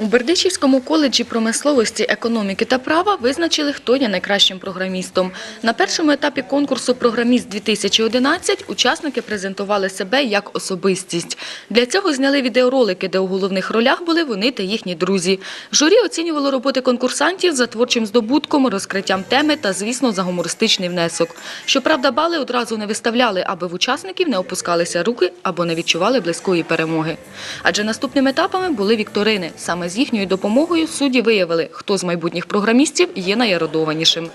У Бердичівському коледжі промисловості, економіки та права визначили, хто є найкращим програмістом. На першому етапі конкурсу «Програміст-2011» учасники презентували себе як особистість. Для цього зняли відеоролики, де у головних ролях були вони та їхні друзі. Журі оцінювало роботи конкурсантів за творчим здобутком, розкриттям теми та, звісно, за гумористичний внесок. Щоправда, бали одразу не виставляли, аби в учасників не опускалися руки або не відчували близької перемоги. Адже наступними етапами були вікторини. Саме з їхньою допомогою судді виявили, хто з майбутніх програмістів є найерудованішим.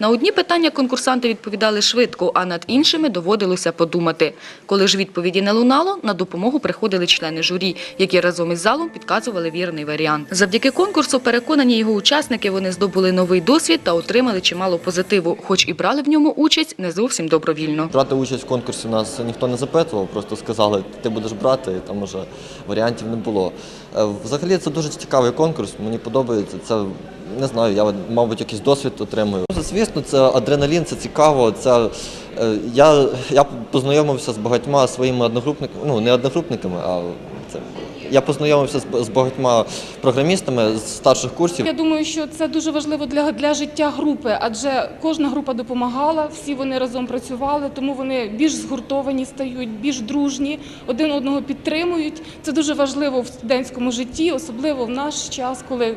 На одні питання конкурсанти відповідали швидко, а над іншими доводилося подумати. Коли ж відповіді не лунало, на допомогу приходили члени журі, які разом із залом підказували вірний варіант. Завдяки конкурсу, переконані його учасники, вони здобули новий досвід та отримали чимало позитиву, хоч і брали в ньому участь не зовсім добровільно. Брати участь в конкурсі нас ніхто не запитував, просто сказали, ти будеш брати, там уже варіантів не було. Е, Взагалі це дуже цікавий конкурс, мені подобається. Це не знаю, я мабуть якийсь досвід отримую. Ну, Звісно, це адреналін, це цікаво. Це е, я, я познайомився з багатьма своїми одногрупниками, ну не одногрупниками, а Я познайомився з, з багатьма програмістами з старших курсів. Я думаю, що це дуже важливо для, для життя групи, адже кожна група допомагала, всі вони разом працювали, тому вони більш згуртовані стають, більш дружні, один одного підтримують. Це дуже важливо в студентському житті, особливо в наш час, коли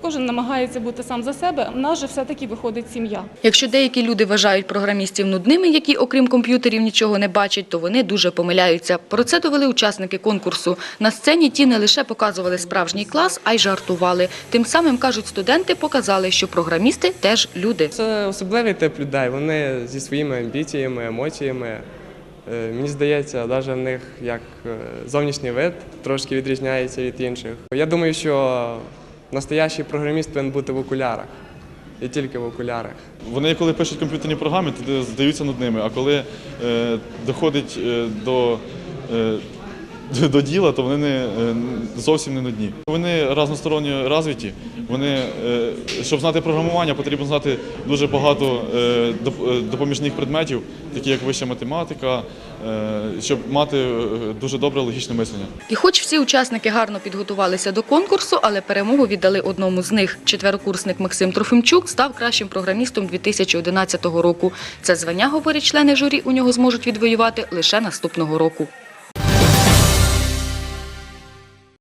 кожен намагається бути сам за себе. В нас же все-таки виходить сім'я. Якщо деякі люди вважають програмістів нудними, які окрім комп'ютерів нічого не бачать, то вони дуже помиляються. Про це довели учасники конкурсу. На сцені ті не лише показували справжній клас, а й жартували. Тим самим кажуть, студенти показали, що програмісти теж люди. Це особливий тип людей. Вони зі своїми амбіціями, емоціями. Е, Мені здається, навіть в них як е, зовнішній вид трошки відрізняється від інших. Я думаю, що настоящий програміст повинен бути в окулярах. І тільки в окулярах. Вони, коли пишуть комп'ютерні програми, то здаються над ними. а коли е, доходить е, до, е, до діла, то вони не, е, зовсім не нудні. Вони разносторонньо розвиті. Вони, е, щоб знати програмування, потрібно знати дуже багато е, доп- допоміжних предметів, такі як вища математика, щоб мати дуже добре логічне мислення. І хоч всі учасники гарно підготувалися до конкурсу, але перемогу віддали одному з них. Четверокурсник Максим Трофимчук став кращим програмістом 2011 року. Це звання, говорять члени журі, у нього зможуть відвоювати лише наступного року.